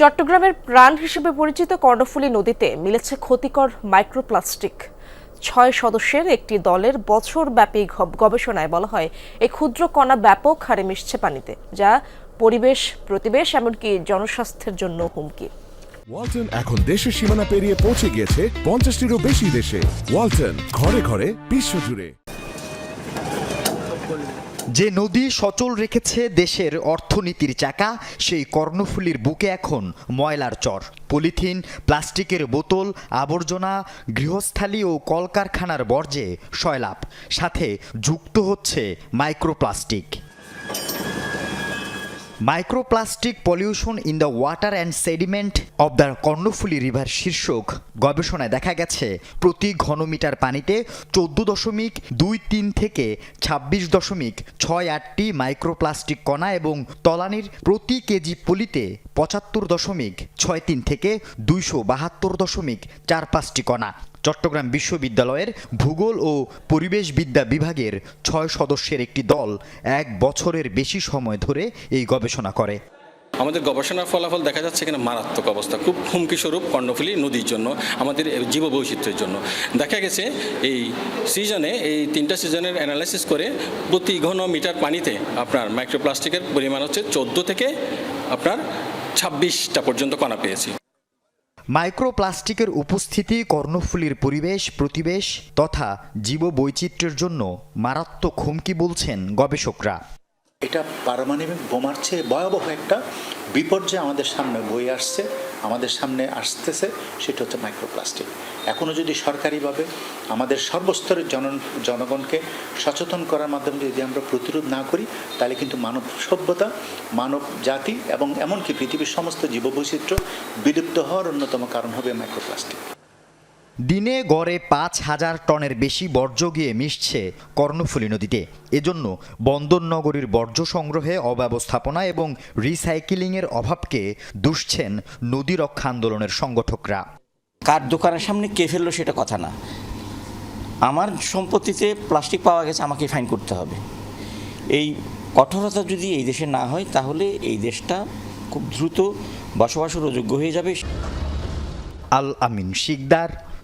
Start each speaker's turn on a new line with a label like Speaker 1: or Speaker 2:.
Speaker 1: চট্টগ্রামের প্রাণ হিসেবে পরিচিত কর্ণফুলী নদীতে মিলেছে ক্ষতিকর মাইক্রোপ্লাস্টিক। ছয় সদস্যের একটি দলের বছরব্যাপী গবেষণায় বলা হয় এই ক্ষুদ্র কণা ব্যাপক হারে মিশছে পানিতে, যা পরিবেশ, প্রতিবেশ এমনকি জনস্বাস্থ্যের জন্য হুমকি।
Speaker 2: ওয়ালটন এখন দেশের সীমানা পেরিয়ে পৌঁছে গিয়েছে পঞ্চাশটিরও বেশি দেশে। ওয়ালটন ঘরে ঘরে বিশ্বজুড়ে।
Speaker 3: যে নদী সচল রেখেছে দেশের অর্থনীতির চাকা, সেই কর্ণফুলীর বুকে এখন ময়লার চর। পলিথিন, প্লাস্টিকের বোতল, আবর্জনা, গৃহস্থালী ও কলকারখানার বর্জ্যে সয়লাপ সাথে যুক্ত হচ্ছে microplastic. Microplastic pollution in the water and sediment of the Karnaphuli river শীর্ষক গবেষণায় দেখা গেছে, প্রতি ঘনমিটার পানিতে চোদ্দ দশমিক দুই তিন থেকে ছাব্বিশ দশমিক ছয় আটটি মাইক্রোপ্লাস্টিক কণা এবং তলানির প্রতি কেজি পলিতে পঁচাত্তর দশমিক ছয় তিন থেকে দুইশো বাহাত্তর দশমিক চার পাঁচটি কণা। চট্টগ্রাম বিশ্ববিদ্যালয়ের ভূগোল ও পরিবেশবিদ্যা বিভাগের ছয় সদস্যের একটি দল এক বছরের বেশি সময় ধরে এই গবেষণা করে।
Speaker 4: আমাদের গবেষণার ফলাফল দেখা যাচ্ছে এখানে মারাত্মক অবস্থা, খুব হুমকিস্বরূপ কর্ণফুলী নদীর জন্য, আমাদের জীব বৈচিত্র্যের জন্য। দেখা গেছে এই সিজনে এই তিনটা সিজনের অ্যানালাইসিস করে প্রতি ঘন মিটার পানিতে আপনার মাইক্রোপ্লাস্টিকের পরিমাণ হচ্ছে চোদ্দ থেকে আপনার ছাব্বিশটা পর্যন্ত কণা পেয়েছি।
Speaker 3: মাইক্রোপ্লাস্টিকের উপস্থিতি, কর্ণফুলির পরিবেশ, প্রতিবেশ তথা জীববৈচিত্র্যের জন্য মারাত্মক হুমকি বলছেন গবেষকরা।
Speaker 5: এটা পারমাণবিক বোমার চেয়ে ভয়াবহ একটা বিপর্যয় আমাদের সামনে বয়ে আসছে। আমাদের সামনে আসতেছে, সেটা হচ্ছে মাইক্রোপ্লাস্টিক এখনও যদি সরকারিভাবে আমাদের সর্বস্তরের জন জনগণকে সচেতন করার মাধ্যমে যদি আমরা প্রতিরোধ না করি, তাহলে কিন্তু মানব সভ্যতা, মানব জাতি এবং এমনকি পৃথিবীর সমস্ত জীববৈচিত্র্য বিলুপ্ত হওয়ার অন্যতম কারণ হবে মাইক্রোপ্লাস্টিক
Speaker 3: দিনে গড়ে পাঁচ হাজার টনের বেশি বর্জ্য গিয়ে মিশছে কর্ণফুলী নদীতে। এজন্য বন্দরনগরীর বর্জ্য সংগ্রহে অব্যবস্থাপনা এবং রিসাইকেলিংয়ের অভাবকে দুষছেন নদী রক্ষা আন্দোলনের সংগঠকরা।
Speaker 6: কার দোকানের সামনে কে ফেলল সেটা কথা না। আমার সম্পত্তিতে প্লাস্টিক পাওয়া গেছে আমাকে ফাইন করতে হবে। এই কঠোরতা যদি এই দেশে না হয় তাহলে এই দেশটা খুব দ্রুত বসবাসের অযোগ্য হয়ে যাবে।
Speaker 3: আল আমিন শিকদার